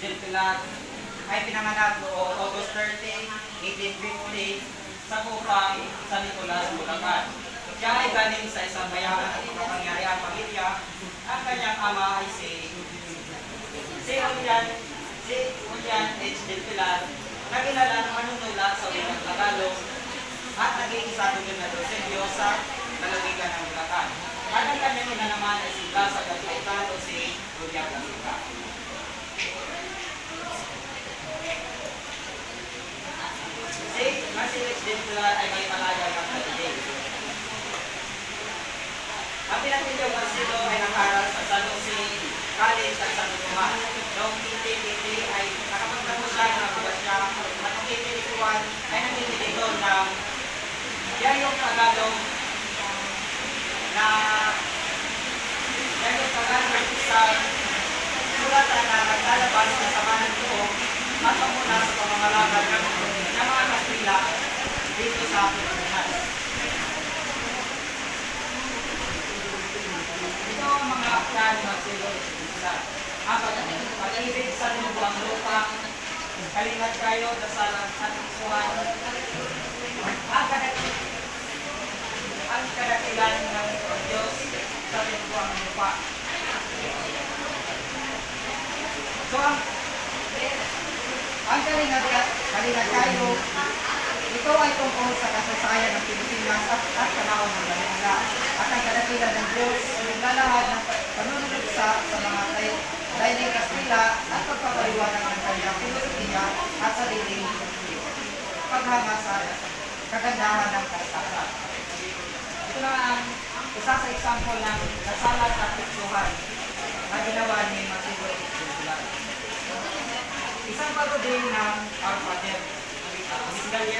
Del Pilar ay pinanganak noong August 30, 1850 sa Kupang, San Nicolas, Bulacan. Siya ay galing sa isang mayaman at makapangyarihang pamilya. Ang kanyang ama ay si si Julian, si Julian H. Del Pilar, na kilala ng manunulat sa wikang Tagalog at naging isa gobernador sa Diyosa, lalawigan ng Bulacan. At ang kanyang ina naman ay si Blas Agapitano si Julian Casita. Si Marcellus Del Pilar ay may malagang kapatid. Ang pinatilyong Marcelo ay nakaral sa San Jose College at San Tomas. Noong 1880 ay nakapagtapos siya ng bukas niya at noong 1881 ay namimili doon ng Diaryong Tagalog na sa sulatan na naglalabas sa sama ng loob at sa pamamalakad ng ng mga Kastila dito sa Pilipinas. Ito ang mga aklan ng Marcelo Escobar. Ang pag- pag-ibig sa lubang lupa, kalingat kayo, dasalan at isuhan. Ang ang ng Diyos sa lubang lupa. So, ang, ang kalingat, kalingat kayo, ito ay tungkol sa kasaysayan ng Pilipinas at, panahon ng Manila. At ang kadakilan ng Diyos ay naglalahad ng panunod sa, sa mga tay, dahiling Kastila at pagpapaliwanag ng kanyang filosofiya at sariling paghanga sa kagandahan ng kalsada. Ito na ang isa sa example ng kasalat at tiksuhan na ginawa ni Itzultulan. Isang parodin ng Our Father, Bye.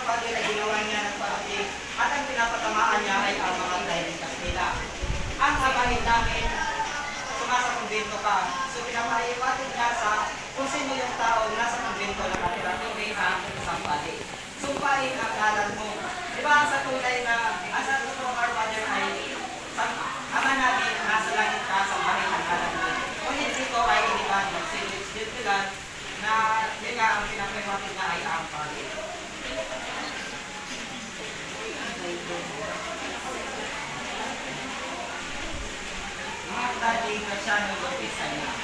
Ang Our Father ay ginawa niya ng parodin at ang pinapatamaan niya ay ang mga dahiling Kastila. Ang habahin namin, sumasa kumbento ka. So, pinapaiwatin niya sa kung sino yung tao nasa kumbento na katira kundi ang isang pali. Sumpain ang ngalan mo. Di ba ang sa tunay na, ang sa totoong Our Father ay sa ama namin nasa langit ka sa bahay ng ngalan mo. Ngunit dito ay iniban ng Silis Diltilan na yun nga ang pinapaiwatin na ay ang pali. Tali Graciano Lopez Ayala.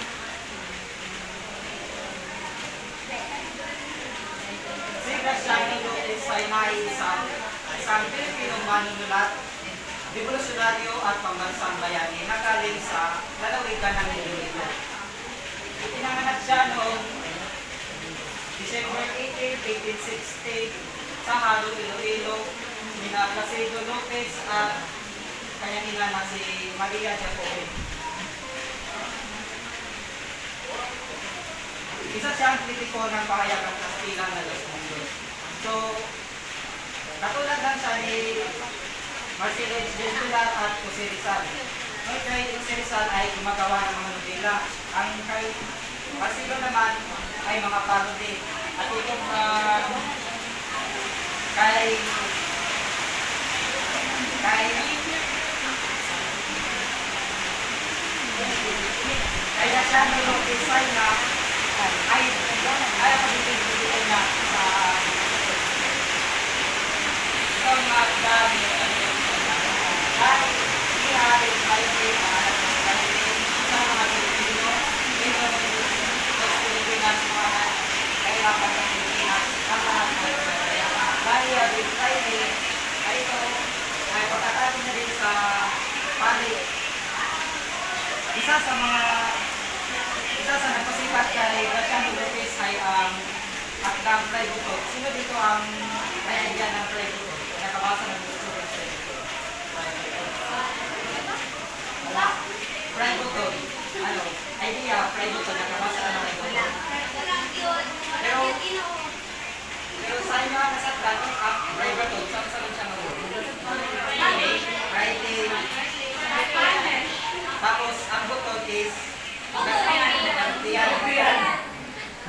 Si Graciano Lopez Ayala ay isang, isang Pilipinong manunulat, revolusyonaryo at pambansang bayani na galing sa lalawigan ng Iloilo. Pinanganak siya noong December 18, 1860 sa Halo, Iloilo, nina Placido Lopez at kanyang ina na si Maria Jacobe. Isa siyang kritiko ng pahayagang Kastila na Los Mundos. So, katulad lang siya ni Marcelo Del Pilar at Jose Rizal. Ngunit kay Jose Rizal ay gumagawa ng mga nobela. Ang kay Marcelo naman ay mga parody. At itong uh, kay kay Kaya siya nung design na ay ay ako bibigyan niya sa sa mga dami ay ihari ay sa mga Pilipino ito ang Pilipinas mga kahirapan ng Pilipinas ang lahat ay kaya din tayo ay ito ay pagkatapos na din sa pali isa sa mga isa sa nagpasipat kay Graciano Lopez ay ang Akdang Fray Butot. Sino dito ang may idea ng Fray Butot? Nakabasa ng gusto ng Fray Butot. Wala. Fray Butot. Ano? Idea, Fray Butot. Nakabasa ng Fray Butot. Pero, pero sa ang nasaktan, Fray Butot, saan saan siya mag-uwi? Friday. Tapos, ang butot is.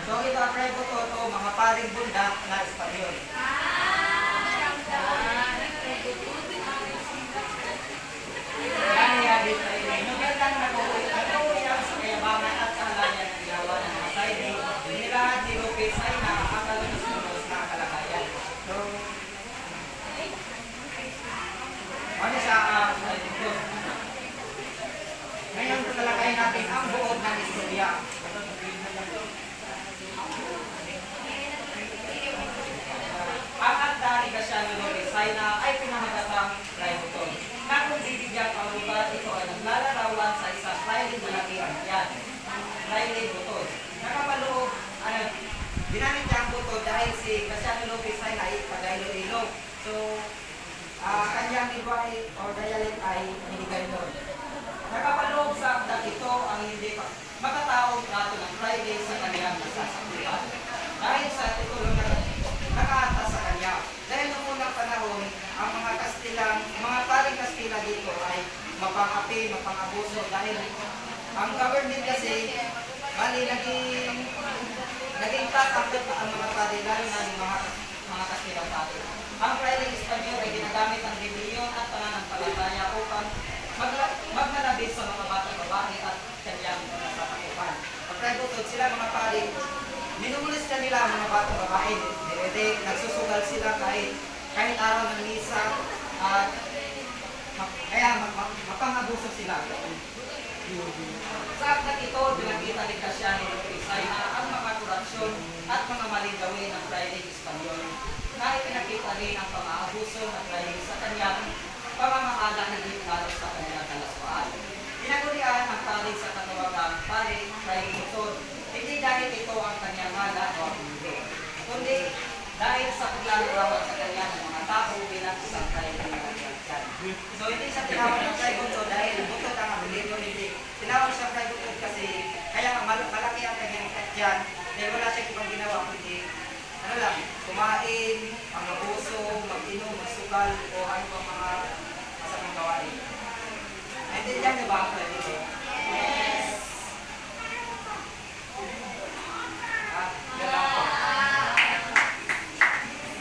So, ito ang Fray Butot o mga paring bundak na Espanyol. Kaya dito ay magandang nag-uwi nag-uwi ang sa kayabangan at kahalayan ng ginawa ng mga Saidi. Nilahad ni Lopez ay nakakalunos-lunos na kalagayan. So, ano siya ang uh, Ngayon tatalakayin natin ang buod ng istorya. Ang akda ni Graciano Lopez ay na ay pinamagatang Raibuton. Na kung bibigyan ang lugar ito ay naglalarawan sa isang Riley malaki ang yan. Riley Buton. Nakapaloob, ano, ginamit niya ang buto dahil si Graciano Lopez ay naipagaylo-ilo. So, ah kanyang ibay o dialect ay binigay doon. Nakapaloob sa akda ito ang hindi pa makataong trato ng Friday sa kanyang nasasakupan. Dahil sa titulo na nakaata sa kanya. Dahil noong unang panahon, ang mga Kastilang, mga paring Kastila dito ay mapangapi, mapangabuso dahil ang government kasi bali naging naging tatakot ang mga pari lalo na yung mga mga Kastilang pari. Ang Friday Espanyol ay ginagamit ang rebellion at pananampalataya upang magla- maglalabis sa mga batang babae at kanyang nasatakupan. Pagkagutod sila mga pari, minumulis ka nila ang mga batang babae. Direde, nagsusugal sila kahit kahit araw ng misa at kaya ma- ma- mapangabuso sila. Sa aklat ito, pinakita ni Cassiano Lopezay na ang mga korupsyon at mga maling gawin ng Friday Espanyol na ipinakita rin ang pang-aabuso ng Friday sa kanyang pamamahala na lalo sa kanyang kalaswaan. Pinagurian ang pari sa katawagang pari Friday Butod, hindi dahil ito ang kanyang ngala o ang mundo, kundi dahil sa paglalarawan sa kanya ng mga tao bilang isang Friday na Christian. So hindi siya tinawag ng Friday Butod dahil butod ang abilito, hindi. Tinawag siya Friday Butod kasi kaya nga mal- malaki ang kanyang Christian dahil wala siya ibang ginawa kundi ano lang, kumain, pangabuso, mag-inom, masugal, o ano pang mga masamang gawain. Naintindihan niyo ba ang Friday Butod?